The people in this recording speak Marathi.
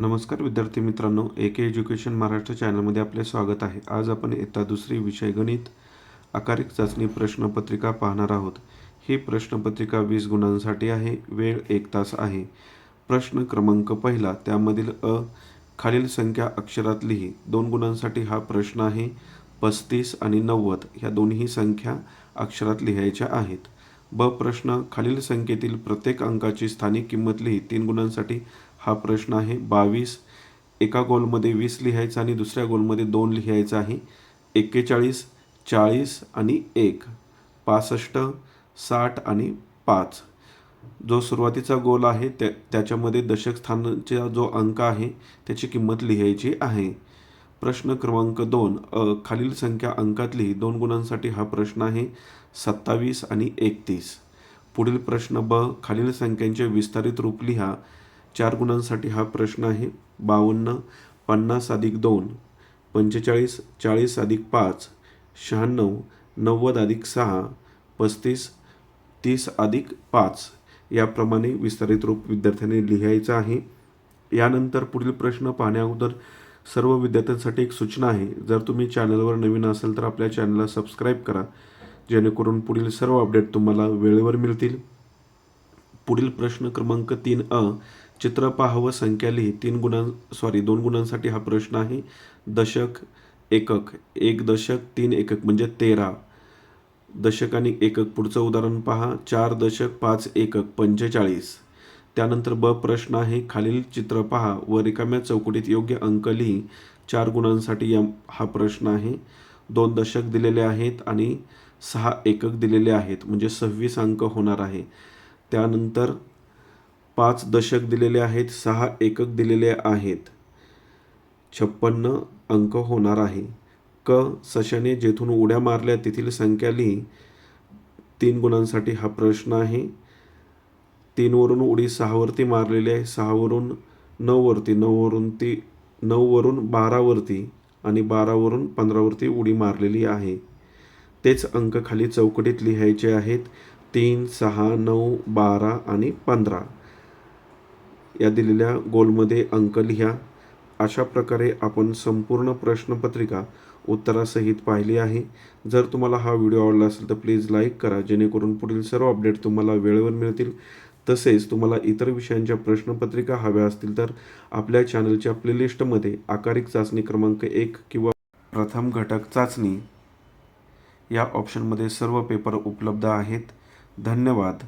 नमस्कार विद्यार्थी मित्रांनो ए के एज्युकेशन महाराष्ट्र चॅनलमध्ये आपले स्वागत आहे. आज आपण इयत्ता दुसरी विषय गणित आकारिक चाचणी प्रश्नपत्रिका पाहणार आहोत. ही प्रश्नपत्रिका वीस गुणांसाठी आहे वेळ एक तास आहे. प्रश्न क्रमांक पहिला त्यामधील अ खालील संख्या अक्षरात लिही. दोन गुणांसाठी हा प्रश्न आहे पस्तीस आणि नव्वद. ह्या दोन्ही संख्या अक्षरात लिहायच्या आहेत. ब प्रश्न खालील संख्येतील प्रत्येक अंकाची स्थानिक किंमत लिही. तीन गुणांसाठी हा प्रश्न आहे. बावीस एका गोलमध्ये वीस लिहायचं आणि दुसऱ्या गोलमध्ये दोन लिहायचं आहे. एक्केचाळीस चाळीस आणि एक पासष्ट साठ आणि पाच. जो सुरुवातीचा गोल आहे त्या त्याच्यामध्ये दशक स्थानाचा जो अंक आहे त्याची किंमत लिहायची आहे. प्रश्न क्रमांक दोन खालील संख्या अंकात लिही. दोन गुणांसाठी हा प्रश्न आहे सत्तावीस आणि एकतीस. पुढील प्रश्न ब खालील संख्यांचे विस्तारित रूप लिहा. चार गुणांसाठी हा प्रश्न आहे. बावन्न पन्नास अधिक दोन पंचेचाळीस चाळीस अधिक पाच शहाण्णव नव्वद अधिक सहा पस्तीस तीस अधिक पाच याप्रमाणे विस्तारित रूप विद्यार्थ्यांनी लिहायचं आहे. यानंतर पुढील प्रश्न पाहण्याअगोदर सर्व विद्यार्थ्यांसाठी एक सूचना आहे. जर तुम्ही चॅनलवर नवीन असाल तर आपल्या चॅनलला सबस्क्राईब करा. जेणेकरून पुढील सर्व अपडेट तुम्हाला वेळेवर मिळतील. पुढील प्रश्न क्रमांक तीन अ चित्र पाहावं संख्या लिही. तीन गुणां सॉरी दोन गुणांसाठी हा प्रश्न आहे. दशक एकक. एक दशक तीन एकक म्हणजे तेरा. दशक आणि एकक पुढचं उदाहरण पहा. चार दशक पाच एकक पंचेचाळीस. त्यानंतर ब प्रश्न आहे. खालील चित्र पहा. व रिकाम्या चौकटीत योग्य अंक लिही. चार गुणांसाठी या हा प्रश्न आहे. दोन दशक दिलेले आहेत आणि सहा एकक दिलेले आहेत. म्हणजे सव्वीस अंक होणार आहे. त्यानंतर पाच दशक दिलेले आहेत सहा एकक दिलेले आहेत. छप्पन्न अंक होणार आहे. क सशाने जेथून उड्या मारल्या तेथील संख्या लिही तीन गुणांसाठी हा प्रश्न आहे. तीनवरून उडी सहावरती मारलेली आहे. सहावरून नऊवरती नऊवरून ती नऊवरून बारावरती आणि बारावरून पंधरावरती उडी मारलेली आहे. तेच अंक खाली चौकटीत लिहायचे आहेत. तीन सहा नऊ बारा आणि पंधरा. या दिलेल्या गोलमध्ये अंक लिहा. अशा प्रकारे आपण संपूर्ण प्रश्नपत्रिका उत्तरासहित पाहिली आहे. जर तुम्हाला हा व्हिडिओ आवडला असेल तर प्लीज लाईक करा जेणेकरून पुढील सर्व अपडेट तुम्हाला वेळेवर मिळतील. तसेच तुम्हाला इतर विषयांच्या प्रश्नपत्रिका हव्या असतील तर आपल्या चॅनलच्या प्लेलिस्टमध्ये आकारिक चाचणी क्रमांक एक किंवा प्रथम घटक चाचणी या ऑप्शनमध्ये सर्व पेपर उपलब्ध आहेत. धन्यवाद.